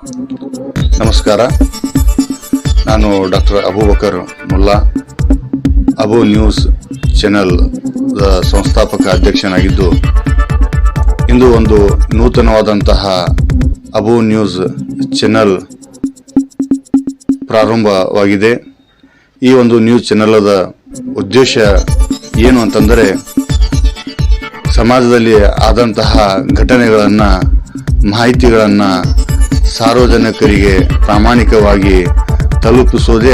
ನಮಸ್ಕಾರ. ನಾನು doctor Abubakar Mulla. Abu news channel ಸಂಸ್ಥಾಪಕ ಅಧ್ಯಕ್ಷನಾಗಿದ್ದು, ಇಂದು ಒಂದು ನೂತನವಾದಂತಹ ಅಬು ನ್ಯೂಸ್ ಚಾನೆಲ್ ಪ್ರಾರಂಭವಾಗಿದೆ. ಈ ಒಂದು ನ್ಯೂಸ್ ಚಾನೆಲದ ಉದ್ದೇಶ ಏನು ಅಂತಂದರೆ, ಸಮಾಜದಲ್ಲಿ ಆದಂತಹ ಘಟನೆಗಳನ್ನು, ಮಾಹಿತಿಗಳನ್ನು ಸಾರ್ವಜನಿಕರಿಗೆ ಪ್ರಾಮಾಣಿಕವಾಗಿ ತಲುಪಿಸುವುದೇ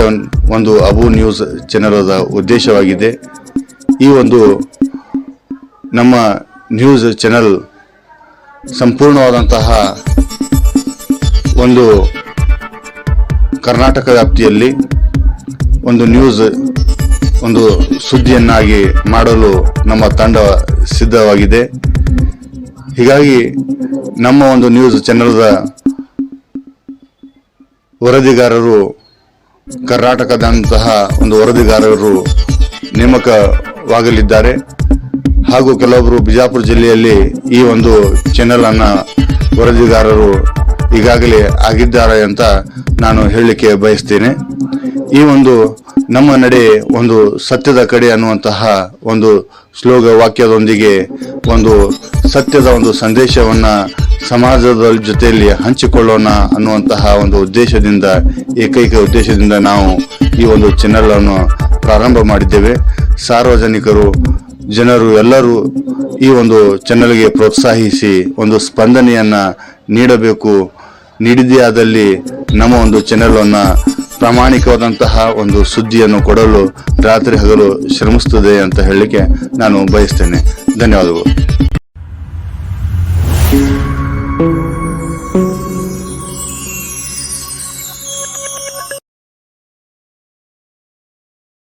ಒಂದು ಅಬು ನ್ಯೂಸ್ ಚಾನೆಲದ ಉದ್ದೇಶವಾಗಿದೆ. ಈ ಒಂದು ನಮ್ಮ ನ್ಯೂಸ್ ಚಾನೆಲ್ ಸಂಪೂರ್ಣವಾದಂತಹ ಒಂದು ಕರ್ನಾಟಕ ವ್ಯಾಪ್ತಿಯಲ್ಲಿ ಒಂದು ನ್ಯೂಸ್, ಒಂದು ಸುದ್ದಿಯನ್ನಾಗಿ ಮಾಡಲು ನಮ್ಮ ತಂಡ ಸಿದ್ಧವಾಗಿದೆ. ಹೀಗಾಗಿ ನಮ್ಮ ಒಂದು ನ್ಯೂಸ್ ಚಾನೆಲ್ದ ವರದಿಗಾರರು, ಕರ್ನಾಟಕದಂತಹ ಒಂದು ವರದಿಗಾರರು ನೇಮಕವಾಗಲಿದ್ದಾರೆ. ಹಾಗೂ ಕೆಲವೊಬ್ಬರು ಬಿಜಾಪುರ ಜಿಲ್ಲೆಯಲ್ಲಿ ಈ ಒಂದು ಚಾನೆಲ್ ಅನ್ನ ವರದಿಗಾರರು ಈಗಾಗಲೇ ಆಗಿದ್ದಾರೆ ಅಂತ ನಾನು ಹೇಳಲಿಕ್ಕೆ ಬಯಸ್ತೇನೆ. ಈ ಒಂದು ನಮ್ಮ ನಡೆ ಒಂದು ಸತ್ಯದ ಕಡೆ ಅನ್ನುವಂತಹ ಒಂದು ಶ್ಲೋಗ ವಾಕ್ಯದೊಂದಿಗೆ ಒಂದು ಸತ್ಯದ ಒಂದು ಸಂದೇಶವನ್ನ ಸಮಾಜದ ಜೊತೆಯಲ್ಲಿ ಹಂಚಿಕೊಳ್ಳೋಣ ಅನ್ನುವಂತಹ ಒಂದು ಉದ್ದೇಶದಿಂದ, ಏಕೈಕ ಉದ್ದೇಶದಿಂದ ನಾವು ಈ ಒಂದು ಚಾನೆಲ್ ಅನ್ನು ಪ್ರಾರಂಭ ಮಾಡಿದ್ದೇವೆ. ಸಾರ್ವಜನಿಕರು, ಜನರು ಎಲ್ಲರೂ ಈ ಒಂದು ಚಾನೆಲ್ಗೆ ಪ್ರೋತ್ಸಾಹಿಸಿ ಒಂದು ಸ್ಪಂದನೆಯನ್ನು ನೀಡಬೇಕು. ನೀಡಿದೇ ಆದಲ್ಲಿ ನಮ್ಮ ಒಂದು ಚಾನೆಲ್ ಅನ್ನ ಪ್ರಾಮಾಣಿಕವಾದಂತಹ ಒಂದು ಸುದ್ದಿಯನ್ನು ಕೊಡಲು ರಾತ್ರಿ ಹಗಲು ಶ್ರಮಿಸುತ್ತದೆ ಅಂತ ಹೇಳಲಿಕ್ಕೆ ನಾನು ಬಯಸ್ತೇನೆ. ಧನ್ಯವಾದಗಳು. thank you.